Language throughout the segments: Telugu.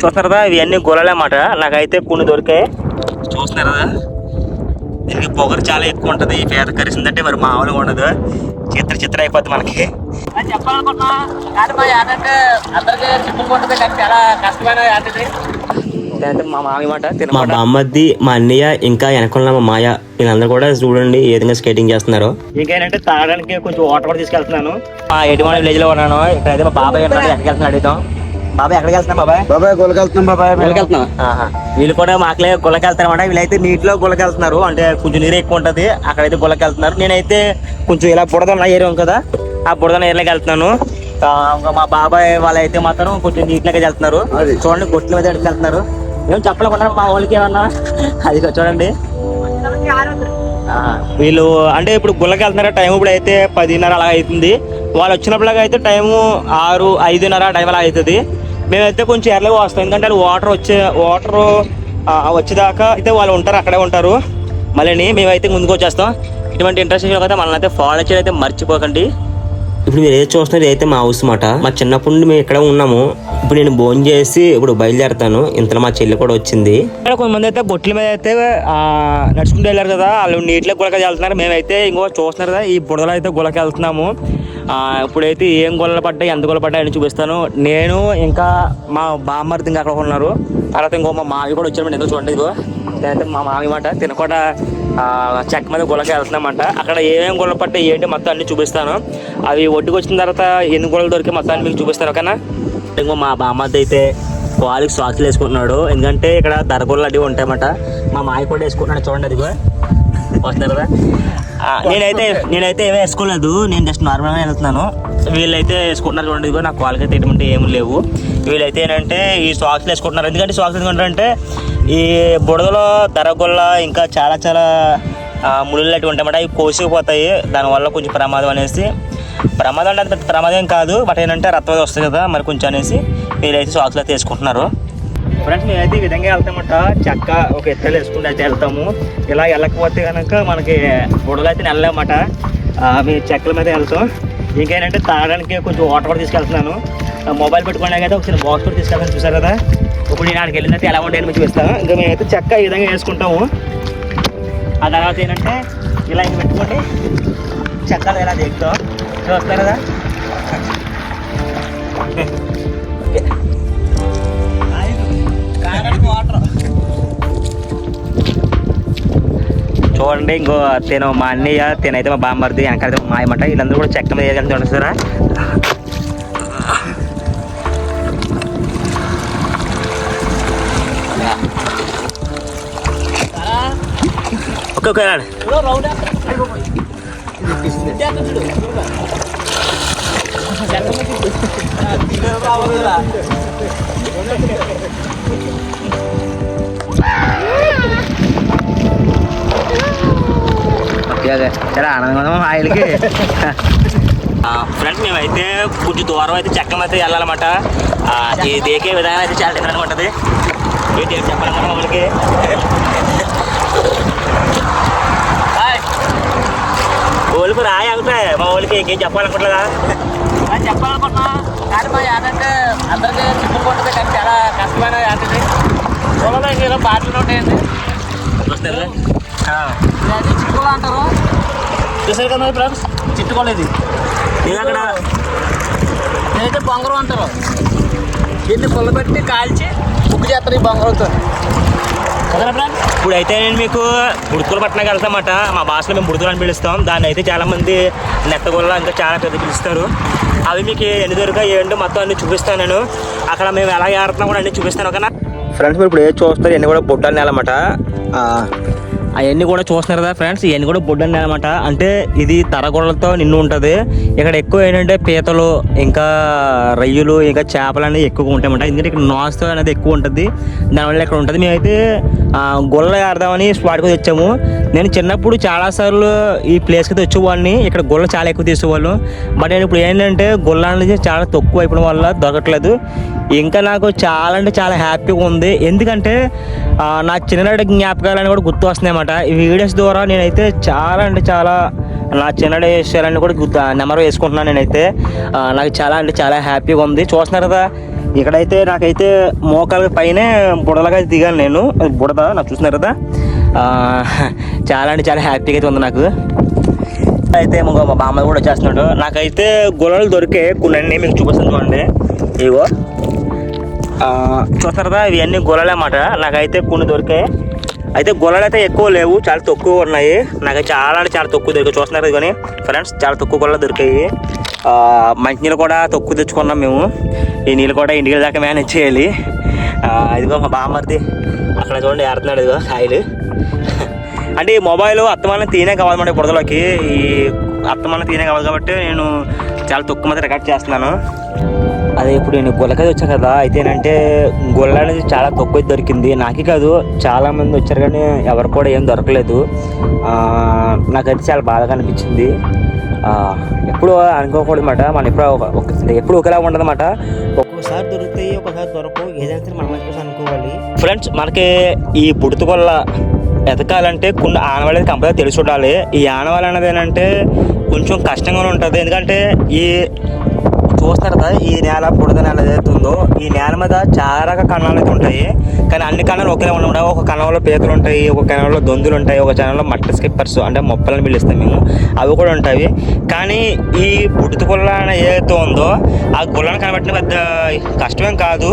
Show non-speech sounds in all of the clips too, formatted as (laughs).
చూస్తున్నారు కదా ఇవన్నీ గొల్లలే అన్నమాట. నాకైతే కొన్ని దొరికాయి. చూస్తున్నారు కదా? దీనికి పొగరు చాలా ఎక్కువ ఉంటుంది. ఈ పేద కరిసిందంటే మరి మామూలుగా ఉండదు. చిత్ర చిత్ర అయిపోద్ది మనకి. చెప్పాలనుకుంటున్నా కానీ మా అందరికీ కానీ చాలా కష్టమైన లేదంటే మా మామి మాట మా బామ్మద్ది మా అన్నయ్య ఇంకా వెనకున్న మా మాయ వీళ్ళందరూ కూడా చూడండి ఏ విధంగా స్కేటింగ్ చేస్తున్నారు. ఇంకేంటంటే తాగడానికి కొంచెం వాటర్ కూడా తీసుకెళ్తున్నాను. మా ఎటువంటి విలేజ్లో ఉన్నాను. ఇక్కడైతే మా బాబాయ్ ఎక్కడికి వెళ్తున్నాడు అడుగుతాం బాబాయ్ ఎక్కడికి వెళ్తున్నా బాబాయ్? బాబాయ్ గొలకెళ్తున్నాం బాబాయ్. వెళ్తున్నాం ఆహా. వీళ్ళు కూడా మాకలే గుల్లకి వెళ్తారన్నమాట వీళ్ళైతే నీటిలో గుల్లకి వెళ్తున్నారు అంటే కొంచెం నీరు ఎక్కువ ఉంటది. అక్కడైతే వెళ్తున్నారు నేనైతే కొంచెం ఇలా బుడద ఉన్న ఏరియా కదా ఆ బుడద ఏరియాకి వెళ్తున్నాను. మా బాబాయ్ వాళ్ళైతే మాత్రం కొంచెం నీటిలోకి వెళ్తున్నారు. అది. చూడండి గొట్ల మీద వెళ్తున్నారు. ఏం చెప్పలేకుండా మా వాళ్ళకి ఏమన్నా? అది చూడండి. వీళ్ళు అంటే ఇప్పుడు గుల్లకి వెళ్తున్నారా టైం ఇప్పుడు అయితే పదిన్నర అలా అవుతుంది వాళ్ళు వచ్చినప్పుడు అయితే టైము ఆరు ఐదున్నర టైం అలా అవుతుంది మేమైతే కొంచెం ఎర్లగా వస్తాం. ఎందుకంటే వాటర్ వచ్చే వాటర్ వచ్చేదాకా అయితే వాళ్ళు ఉంటారు అక్కడే ఉంటారు. మళ్ళీ మేమైతే ముందుకు వచ్చేస్తాం. ఇటువంటి ఇంట్రెస్ట్ అయితే మనల్ని అయితే ఫాలో చేయడం అయితే మర్చిపోకండి. ఇప్పుడు మీరు ఏది చూస్తున్నారు అయితే మా హౌస్ మాట మా చిన్నప్పటి నుండి మేము ఇక్కడ ఉన్నాము. ఇప్పుడు నేను భోజనం చేసి ఇప్పుడు బయలుదేరుతాను. ఇంతలో మా చెల్లి కూడా వచ్చింది. ఇక్కడ కొంతమంది అయితే బొట్ల మీద అయితే నడుచుకుంటూ వెళ్ళారు కదా. వాళ్ళు నీటిలో గులక వెళ్తున్నారు మేమైతే ఇంకో చూస్తున్నారు కదా ఈ బుడదలో అయితే గులక వెళ్తున్నాము ఇప్పుడైతే ఏం గొల్లలు పడ్డాయి ఎంత గొల్ల పడ్డాయి అని చూపిస్తాను. నేను ఇంకా మా బామ్మర్ది ఇంకా అక్కడ ఉన్నారు. తర్వాత ఇంకో మా మావి కూడా వచ్చారు. ఎంతో చూడండి ఇదిగో. లేదంటే మా మావి మాట తినకుండా చెక్క మీద గుళ్ళకి వెళ్తున్నామంట. అక్కడ ఏమేమి గుళ్ళ పడ్డాయి ఏంటి మొత్తం అన్ని చూపిస్తాను. అవి ఒడ్డుకు వచ్చిన తర్వాత ఎన్ని గుళ్ళు దొరికి మొత్తం అన్ని మీకు చూపిస్తాను ఓకేనా? ఇంకో మా బామ్మద్ది అయితే కాలికి సాక్స్లు వేసుకుంటున్నాడు. ఎందుకంటే ఇక్కడ దరగోళ్ళు అడిగి ఉంటాయన్నమాట. మా మాయ కూడా వేసుకుంటున్నాడు చూడండి అదిగో. వస్తున్నారు కదా. నేనైతే నేనైతే ఏమీ వేసుకోలేదు. నేను జస్ట్ నార్మల్గా వెళ్తున్నాను. వీళ్ళైతే వేసుకుంటున్నారు చూడండి ఇదిగో నాకు కాళ్ళకి అయితే ఎటువంటి ఏమి లేవు. వీళ్ళైతే ఏంటంటే ఈ సాక్స్లు వేసుకుంటున్నారు. ఎందుకంటే సాక్స్ ఎందుకంటే ఈ బుడదలో దరగొల్ల ఇంకా చాలా చాలా ఆ, ముళ్ళు లాంటివి ఉంటాయన్నమాట. అవి కోసుకుపోతాయి దానివల్ల కొంచెం ప్రమాదం అనేసి. ప్రమాదం అంటే పెద్ద ప్రమాదం కాదు. బట్ ఏంటంటే రక్తం అది వస్తుంది కదా మరి కొంచెం అనేసి వీళ్ళైతే సాక్స్లో తీసుకుంటున్నారు. ఫ్రెండ్స్ మేమైతే ఈ విధంగా వెళ్తామట చెక్క ఒక ఎత్తలు వేసుకుంటూ అయితే వెళ్తాము. ఇలా వెళ్ళకపోతే కనుక మనకి బుడలు అయితే వెళ్ళలేమట మీ చెక్కల మీద వెళ్తాం. ఇంకేంటంటే తాగడానికి కొంచెం వాటర్ కూడా తీసుకెళ్తున్నాను. మొబైల్ పెట్టుకోవడానికి అయితే ఒక చిన్న బాక్స్ కూడా తీసుకెళ్తాను. చూసారు కదా? ఇప్పుడు నేను ఆడికి వెళ్ళినట్టు ఎలా ఉండే మీకు చూపిస్తాను. ఇంకా మేమైతే చెక్క ఈ విధంగా వేసుకుంటాము. ఆ తర్వాత ఏంటంటే ఇలా ఇంక పెట్టుకోండి చెక్కలు ఎలా దిగుతాం చూస్తారు కదా. చూడండి ఇంకో తిను మా అన్నయ్య తినైతే మా బామ్మర్ది వెనకాలైతే మా వీళ్ళందరూ కూడా చెక్క మీద చూడండి సారా. ఓకే ఓకే రండి. రౌండ్ ఓకే ఓకే చాలా ఆనందంగా ఉంది మా ఆయనకి ఫ్రెండ్స్ మేమైతే కొంచెం దూరం అయితే చెక్కం అయితే వెళ్ళాలన్నమాట ఆ, ఈ దేకే విధానం అయితే చాలా డిఫరెంట్గా ఉంటుంది ఏంటి ఏంటి చెప్పాలన్నమాట మమ్మల్ని ఓళ్ళకి రాయి అవుతాయి మా వాళ్ళకి ఇంకేం చెప్పాలనుకుంటుందా చెప్పాలనుకుంటున్నా. కానీ మా అంటే అందరికీ కానీ చాలా కష్టమైన ఇది పొలంలో ఇంకేదో బాటలు ఉంటాయండి. ఇది చిట్టుకోలు అంటారు. చూసారు కదా ఫ్రెండ్స్? చిట్టుకోలు ఇది. అక్కడ. నేనైతే బొంగరం అంటారు. దీన్ని పుల్లబెట్టి కాల్చి బుక్ చేస్తారు ఈ బొంగరంతో. కదా ఫ్రెండ్స్ ఇప్పుడు అయితే నేను మీకు బుడుతుల పట్టణకి వెళ్తామట. మా భాషలో మేము బుడుతులు అని పిలుస్తాం. దాన్ని అయితే చాలా మంది నెత్తగొల్ల ఇంకా చాలా పెద్ద పిలుస్తారు. అవి మీకు ఎన్ని దొరికా ఏంటో మొత్తం అన్ని చూపిస్తాను నేను. అక్కడ మేము ఎలా ఆడుతున్నాం కూడా అన్ని చూపిస్తాను ఓకేనా? ఫ్రెండ్స్ మీరు ఇప్పుడు ఏది చూస్తారు? ఇవన్నీ కూడా బొడ్డలు నెలమాట. అవన్నీ కూడా చూస్తున్నారు కదా ఫ్రెండ్స్ ఇవన్నీ కూడా బొడ్డలు అనమాట అంటే ఇది తరగొడలతో నిన్ను ఉంటుంది. ఇక్కడ ఎక్కువ ఏంటంటే పీతలు ఇంకా రొయ్యలు ఇంకా చేపలు అనేవి ఎక్కువగా ఉంటాయన్నమాట ఎందుకంటే ఇక్కడ నాస్తో అనేది ఎక్కువ ఉంటుంది. దానివల్ల ఇక్కడ ఉంటుంది. మేమైతే ఆ, గొల్ల ఆడదామని స్పాట్కి వచ్చాము. నేను చిన్నప్పుడు చాలాసార్లు ఈ ప్లేస్కి వచ్చేవాడిని ఇక్కడ గొల్ల చాలా ఎక్కువ తీసేవాళ్ళు. బట్ నేను ఇప్పుడు ఏంటంటే గొల్ల అనేది చాలా తక్కువ అయిపోవడం వల్ల దొరకట్లేదు. ఇంకా నాకు చాలా అంటే చాలా హ్యాపీగా ఉంది. ఎందుకంటే నా చిన్ననాటి జ్ఞాపకాలన్నీ కూడా గుర్తు వస్తున్నాయన్నమాట. ఈ వీడియోస్ ద్వారా నేనైతే చాలా అంటే చాలా నా చిన్ననాటి విషయాలన్నీ కూడా గుర్తు నెంబర్ వేసుకుంటున్నాను నేనైతే. నాకు చాలా అంటే చాలా హ్యాపీగా ఉంది. చూస్తున్నారు కదా ఇక్కడైతే నాకైతే మోకాల పైనే బుడలగా దిగాను నేను. బుడద నాకు చూస్తున్నారు కదా. చాలా అంటే చాలా హ్యాపీగా అయితే ఉంది నాకు. అయితే ఇంకో మా బామ్మ కూడా వచ్చేస్తున్నాడు. నాకైతే గుల్లలు దొరికే కొన్ని అన్నీ మీకు చూపిస్తాను చూడండి. ఇగో చూస్తారు కదా ఇవన్నీ గుల్లలే నాకైతే కొన్ని దొరికాయి. అయితే గొల్లలు అయితే ఎక్కువ లేవు చాలా తక్కువ ఉన్నాయి. నాకు చాలా అంటే చాలా తక్కువ దొరికాయి. చూస్తున్నారు కానీ ఫ్రెండ్స్ చాలా తక్కువ గొల్ల దొరికాయి. మంచినీళ్ళు కూడా తక్కువ తెచ్చుకున్నాం మేము. ఈ నీళ్ళు కూడా ఇంటికి దాకా మేనేజ్ చేయాలి. ఇదిగో మా బామ్మర్ది. అక్కడ చూడండి ఏడుతున్నాడు ఇదిగో కాయలు. అంటే ఈ మొబైల్ అత్తమానం తీనే కావాలన్నమాట బురదలోకి. ఈ అత్తమానం తీనే కావాలి కాబట్టి నేను చాలా తక్కువ మంది రికార్డ్ చేస్తున్నాను. అదే ఇప్పుడు నేను గుల్లకది వచ్చా కదా అయితే ఏంటంటే గుల్ల అనేది చాలా తక్కువ దొరికింది. నాకే కాదు చాలా మంది వచ్చారు కానీ ఎవరు కూడా ఏం దొరకలేదు. నాకైతే చాలా బాధగా అనిపించింది. ఎప్పుడు అనుకోకూడదు అనమాట మనం ఎప్పుడు ఎప్పుడు ఒకేలా ఉండదు అనమాట ఒక్కోసారి దొరుకుతాయి ఒకసారి దొరకవు. ఏదైనా సరే మనం అనుకోవాలి. ఫ్రెండ్స్ మనకి ఈ పుడుతు గొల్ల ఎతకాలంటే కొన్ని ఆనవాళ్ళు కంపల్సరీ తెలిసి ఉండాలి. ఈ ఆనవాళ్ళు అనేది ఏంటంటే కొంచెం కష్టంగానే ఉంటుంది. ఎందుకంటే ఈ చూస్తారు కదా ఈ నేల బుడద నేల ఏదైతే ఉందో ఈ నేల మీద చాలా రకాల కణాలు అయితే ఉంటాయి. కానీ అన్ని కణాలు ఒకేలా ఉండవు. ఒక కణంలో పేకలు ఉంటాయి ఒక కణంలో దొందులు ఉంటాయి ఒక కణంలో మట్ట స్కిప్పర్స్ అంటే మొప్పలను పిలుస్తాం మేము. అవి కూడా ఉంటాయి. కానీ ఈ బుడిత గుల్ల ఏదైతే ఉందో ఆ గుల్లను కనబెట్టిన పెద్ద కష్టమేం కాదు.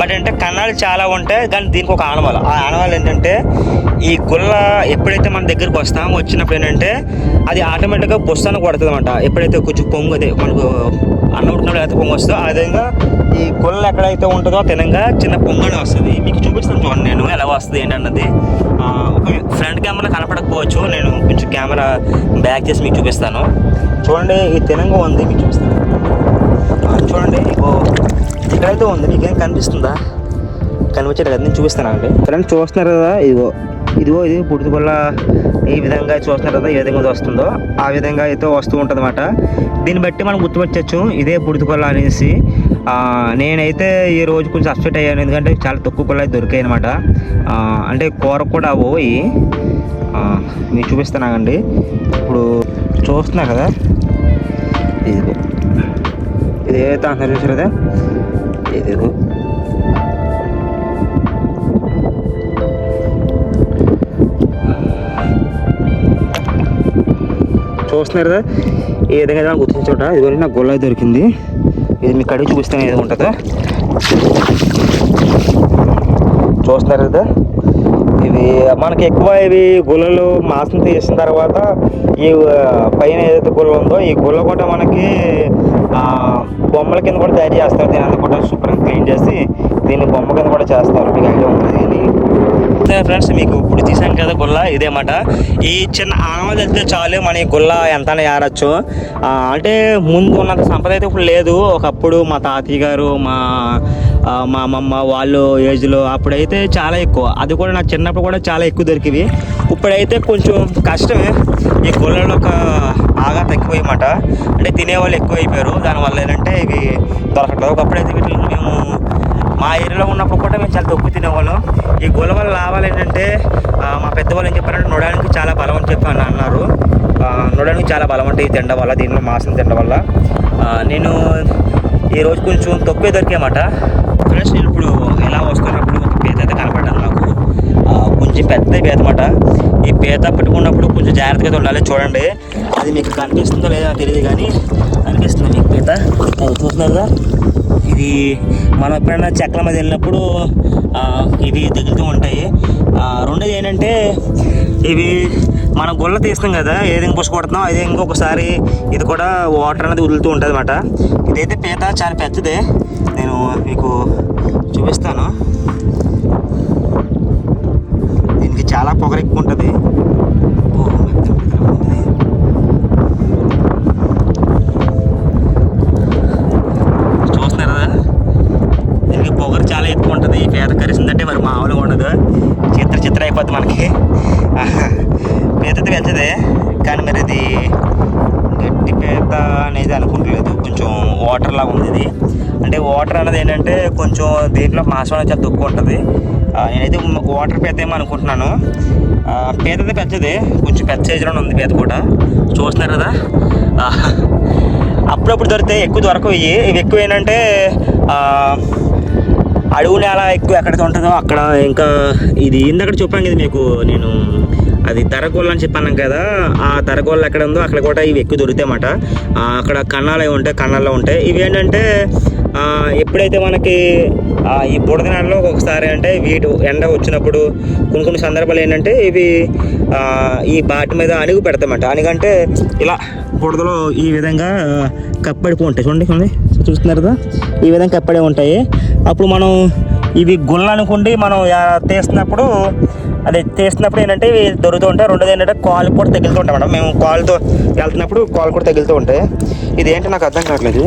బట్ అంటే కణాలు చాలా ఉంటాయి. కానీ దీనికి ఒక ఆనవాలు. ఆ ఆనవాలు ఏంటంటే ఈ గుల్ల ఎప్పుడైతే మన దగ్గరికి వస్తామో వచ్చినప్పుడు ఏంటంటే అది ఆటోమేటిక్గా బొస్తాను కొడుతుంది అనమాట ఎప్పుడైతే కొంచెం పొంగు అదే మనకు అన్న ఉడికినప్పుడు అయితే పొంగ వస్తుందో ఆ విధంగా ఈ గుల్ల ఎక్కడైతే ఉంటుందో తినంగా చిన్న పొంగనే వస్తుంది. మీకు చూపిస్తాను చూడండి నేను ఎలా వస్తుంది ఏంటన్నది. ఒక ఫ్రంట్ కెమెరా కనపడకపోవచ్చు నేను కొంచెం కెమెరా బ్యాక్ చేసి మీకు చూపిస్తాను. చూడండి ఈ తినంగా ఉంది మీకు చూపిస్తాను. చూడండి ఇగో ఇక్కడైతే ఉంది మీకేం కనిపిస్తుందా? కనిపించలేదు కదా నేను చూపిస్తాను అండి? ఫ్రెండ్స్ చూస్తున్నారు కదా ఇదిగో ఇదిగో ఇది పుట్టుకొల్ల ఈ విధంగా చూస్తున్నారు కదా ఏ విధంగా వస్తుందో ఆ విధంగా అయితే వస్తూ ఉంటుందన్నమాట. దీన్ని బట్టి మనం గుర్తుపట్టచ్చు ఇదే పుడుతుకొల్ల అనేసి. నేనైతే ఈ రోజు కొంచెం అప్సెట్ అయ్యాను ఎందుకంటే చాలా తక్కువ కొల్ల దొరికాయి అనమాట అంటే కూర కూడా పోయి మీకు చూపిస్తున్నానండి ఇప్పుడు చూస్తున్నా కదా ఇదిగో. ఇది ఏదైతే అంటున్నారు చూసారు కదా? ఇదిగో. చూస్తున్నారు కదా? ఏ విధంగా అయితే మనకు గుర్తించే చోట నాకు గొల్ల దొరికింది. ఇది మీకు కడిగి చూపిస్తాను ఏదో ఉంటుందో. చూస్తున్నారు కదా? ఇవి మనకి ఎక్కువ ఇవి గుల్లలు మాసం తీసిన తర్వాత ఈ పైన ఏదైతే గుళ్ళ ఉందో ఈ గుల్ల కూడా మనకి బొమ్మల కింద కూడా తయారు చేస్తారు. దీని అంతా కూడా శుభ్రంగా క్లీన్ చేసి దీన్ని బొమ్మ కింద కూడా చేస్తారు. మీకు ఐడియా ఉంటుంది ఫ్రెండ్స్ మీకు ఇప్పుడు తీసాను కదా గుల్ల ఇదేమాట ఈ చిన్న ఆనవాళ్ళు వెళ్తే చాలు మన ఈ గుల్ల ఎంత ఏరచ్చు అంటే ముందు ఉన్నంత సంపద అయితే ఇప్పుడు లేదు. ఒకప్పుడు మా తాతయ్య గారు మా మా అమ్మమ్మ వాళ్ళు ఏజ్లో అప్పుడైతే చాలా ఎక్కువ. అది కూడా నా చిన్నప్పుడు కూడా చాలా ఎక్కువ దొరికివి. ఇప్పుడైతే కొంచెం కష్టమే. ఈ గుళ్ళలో ఒక బాగా తగ్గిపోయమాట అంటే తినేవాళ్ళు ఎక్కువ అయిపోయారు దానివల్ల ఏంటంటే ఇవి దొరకట్లేదు. ఒకప్పుడైతే వీటిని మేము మా ఏరియాలో ఉన్నప్పుడు కూడా మేము చాలా తక్కువ తినేవాళ్ళం. ఈ గొల్ల వల్ల లాభాలు ఏంటంటే మా పెద్దవాళ్ళు ఏం చెప్పారంటే నొడానికి చాలా బలం అని చెప్పి అని అన్నారు. ఆ, చాలా బలం అంటే ఈ తినడం వల్ల దీనిలో మాసం తినడం వల్ల. నేను ఈరోజు కొంచెం తక్కువే దొరికాయన్నమాట ఫ్రెండ్స్ నేను ఇప్పుడు ఇలా వస్తున్నప్పుడు ఒక పీత అయితే కనపడ్డాను నాకు. కొంచెం పెద్ద పీత అన్నమాట. ఈ పీత పెట్టుకున్నప్పుడు కొంచెం జాగ్రత్తగా ఉండాలి చూడండి. అది మీకు కనిపిస్తుందో లేదో తెలియదు కానీ కనిపిస్తుంది మీకు పీత అది చూస్తున్నారు కదా ఇది మనం ఎప్పుడైనా చెక్కల మీద వెళ్ళినప్పుడు ఇవి తగులుతూ ఉంటాయి. రెండోది ఏంటంటే ఇవి మనం గుళ్ళ తీస్తాం కదా ఏదైనా పుష్క కొడుతున్నాం అదే ఇంకొకసారి ఇది కూడా వాటర్ అనేది వదులుతూ ఉంటుంది అనమాట ఇదైతే పీత చాలా పెద్దదే. నేను మీకు చూపిస్తాను. దీనికి చాలా పొగరు ఉంటుంది ఓ, మెత్త మెత్తగా ఉంది. చూస్తున్నారు కదా దీనికి పొగరు చాలా ఎక్కువ ఉంటుంది ఈ పేద కరిసిందంటే మరి మామూలుగా ఉండదు చిత్ర చిత్ర మనకి పీత పెద్దదే కానీ మరి ఇది గట్టి పీత అనేది అనుకుంటలేదు. కొంచెం వాటర్ లాగా ఉంది ఇది. అంటే వాటర్ అనేది ఏంటంటే కొంచెం దీంట్లో మాసం అనేది చాలా తక్కువ ఉంటుంది. నేనైతే వాటర్ పీత ఏమో అనుకుంటున్నాను. పేదది పెద్దది. పెద్దదే కొంచెం పెద్ద సైజులో ఉంది పీత కూడా. చూస్తున్నారు కదా? అప్పుడప్పుడు దొరికితే ఎక్కువ దొరకవు ఇవి. ఇవి ఎక్కువ ఏంటంటే అడవు నేల ఎక్కువ ఎక్కడైతే ఉంటుందో అక్కడ ఇంకా ఇది ఇందక్కడ చెప్పాను కదా మీకు నేను అది తరగోళ్ళు అని చెప్పాను కదా ఆ తరగోళ్ళు ఎక్కడ ఉందో అక్కడ కూడా ఇవి ఎక్కువ దొరుకుతాయన్నమాట. అక్కడ కన్నాలు అవి ఉంటాయి కన్నాల్లో ఉంటాయి. ఇవి ఏంటంటే ఎప్పుడైతే మనకి ఈ బుడద నెలలో ఒకసారి అంటే వీటి ఎండ వచ్చినప్పుడు కొన్ని కొన్ని సందర్భాలు ఏంటంటే ఇవి ఈ బాటి మీద అణుగు పెడతామంట అణుగంటే ఇలా బుడదలో ఈ విధంగా కప్పడిపో ఉంటాయి. చూడండి చూడండి. చూస్తున్నారు కదా ఈ విధంగా కప్పడే ఉంటాయి. అప్పుడు మనం ఇవి గుల్ల అనుకుండి మనం తీస్తున్నప్పుడు అదే తీస్తున్నప్పుడు ఏంటంటే ఇవి దొరుకుతూ ఉంటాయి. రెండోది ఏంటంటే కాలు కూడా తగులుతూ ఉంటాయి మేడం. మేము కాలుతో వెళ్తున్నప్పుడు కాలు కూడా తగులుతూ ఉంటాయి. ఇది ఏంటి నాకు అర్థం కావట్లేదు.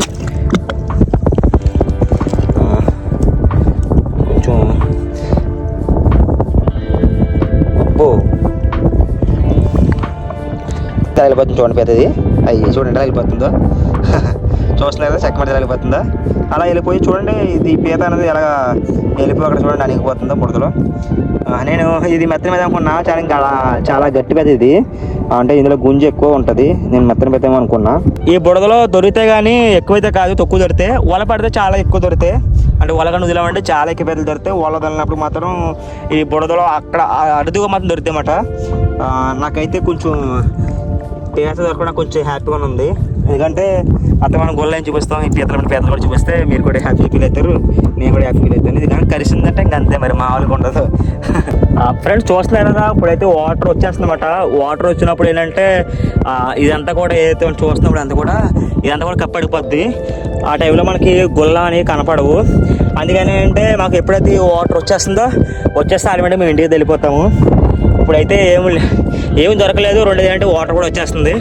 కొంచెం ఓ తగిలిపోతుంది చూడండి పెద్దది. అయ్యి చూడండి తగిలిపోతుందో. (laughs) చూస్తున్నారు కదా చెక్క మీద వెళ్ళిపోతుందా అలా వెళ్ళిపోయి చూడండి ఇది పీత అనేది ఎలా వెళ్ళిపోయి అక్కడ చూడండి అణిగిపోతుందో బుడతలో నేను ఇది మెత్తన మీద అనుకున్నా చాలా ఇంకా చాలా గట్టి పెద్ద ఇది. అంటే ఇందులో గుంజు ఎక్కువ ఉంటుంది. నేను మెత్తన పెద్దేమో అనుకున్నా. ఈ బుడదలో దొరికితే కానీ ఎక్కువైతే కాదు తక్కువ దొరికితే. వల పడితే చాలా ఎక్కువ దొరికితే. అంటే వలగండు వదిలామంటే చాలా ఎక్కువ పెద్దలు దొరికితే వల వదిలినప్పుడు మాత్రం ఈ బుడదలో అక్కడ అరుదుగా మాత్రం దొరికితే అన్నమాట నాకైతే కొంచెం పీత దొరకడం కొంచెం హ్యాపీగా ఉంది. ఎందుకంటే అత్త మనం గొల్ల చూపిస్తాం ఈ పీతల పీతలు కూడా చూపిస్తే మీరు కూడా హ్యాపీ ఫీల్ అవుతారు నేను కూడా హ్యాపీ ఫీల్ అవుతాను. ఇది కానీ కలిసిందంటే ఇంక అంతే మరి మామూలుగా ఉండదు. ఫ్రెండ్స్ చూస్తున్నారు కదా ఇప్పుడైతే వాటర్ వచ్చేస్తుందన్నమాట. వాటర్ వచ్చినప్పుడు ఏంటంటే ఇదంతా కూడా ఏదైతే మనం చూస్తున్నప్పుడు అంతా కూడా ఇదంతా కూడా కప్పడిపోద్ది ఆ టైంలో మనకి గుల్ల అని కనపడవు. అందుకని అంటే మాకు ఎప్పుడైతే వాటర్ వచ్చేస్తుందో వచ్చేస్తే ఆటోమేటిక్ మేము ఇంటికి వెళ్ళిపోతాము. ఇప్పుడైతే ఏమి ఏమి దొరకలేదు. రెండోది అంటే వాటర్ కూడా వచ్చేస్తుంది.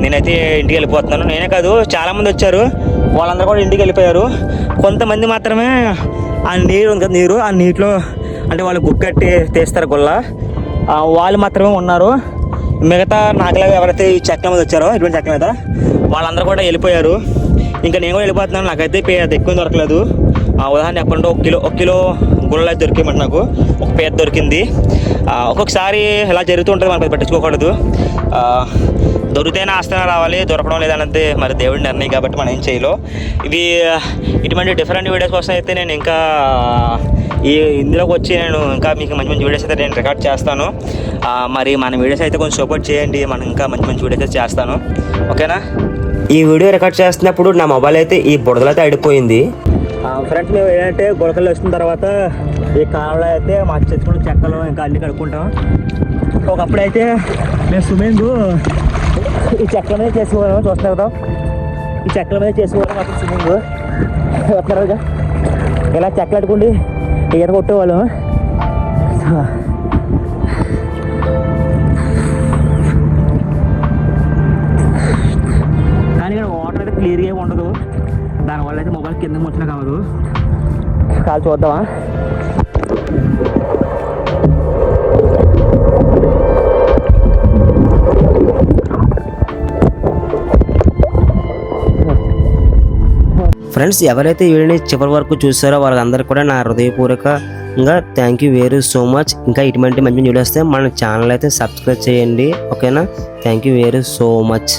నేనైతే ఇంటికి వెళ్ళిపోతున్నాను. నేనే కాదు చాలామంది వచ్చారు. వాళ్ళందరూ కూడా ఇంటికి వెళ్ళిపోయారు. కొంతమంది మాత్రమే ఆ నీరు ఉంది కదా నీరు. ఆ నీటిలో అంటే వాళ్ళు గుక్కట్టి తీస్తారు గుల్ల. వాళ్ళు మాత్రమే ఉన్నారు. మిగతా నాకులాగా ఎవరైతే ఈ చెట్ల మీద వచ్చారో ఇటువంటి చెట్ల మీద వాళ్ళందరూ కూడా వెళ్ళిపోయారు. ఇంకా నేను కూడా వెళ్ళిపోతున్నాను. నాకైతే పే- అది ఎక్కువ దొరకలేదు. ఉదాహరణ చెప్పండి ఒక కిలో ఒక కిలో గుళ్ళ దొరికిమంట నాకు. ఒక పేద దొరికింది. ఒక్కొక్కసారి ఇలా జరుగుతూ ఉంటుంది మనకు అది పట్టించుకోకూడదు. దొరికితేనే ఆస్తనా రావాలి దొరకడం లేదనంతే మరి దేవుడి నిర్ణయం కాబట్టి మనం ఏం చేయలో. ఇవి ఇటువంటి డిఫరెంట్ వీడియోస్ కోసం అయితే నేను ఇంకా ఈ ఇందులోకి వచ్చి నేను ఇంకా మీకు మంచి మంచి వీడియోస్ అయితే నేను రికార్డ్ చేస్తాను. మరి మన వీడియోస్ అయితే కొంచెం సపోర్ట్ చేయండి మనం ఇంకా మంచి మంచి వీడియోస్ అయితే చేస్తాను. ఓకేనా? ఈ వీడియో రికార్డ్ చేస్తున్నప్పుడు నా మొబైల్ అయితే ఈ బుడదలైతే అడిపోయింది ఫ్రెండ్స్ మేము ఏంటంటే గుడకలు వచ్చిన తర్వాత ఈ కాలంలో అయితే మా చెట్టుకున్న చెక్కలు ఇంకా అన్ని కడుక్కుంటాం. ఒకప్పుడు అయితే మేము స్విమ్మింగ్ ఈ చెక్కల మీద చేసుకోవాలి చూస్తున్నారు కదా? ఈ చెక్కల మీద చేసుకోవాలి మాకు స్విమ్మింగ్ వస్తున్నారు ఇలా చెక్కలు అట్టుకుండి ఈత కొట్టేవాళ్ళం. కింద వచ్చినా కావదు. కాలు చూద్దామా? ఫ్రెండ్స్ ఎవరైతే ఈ వీడియోని చివరి వరకు చూసారో వాళ్ళందరికీ కూడా నా హృదయపూర్వకంగా thank you very so much ఇంకా ఇటువంటి మంచి వీడియోస్ వస్తే మన ఛానల్ అయితే సబ్స్క్రైబ్ చేయండి. ఓకేనా? Thank you very so much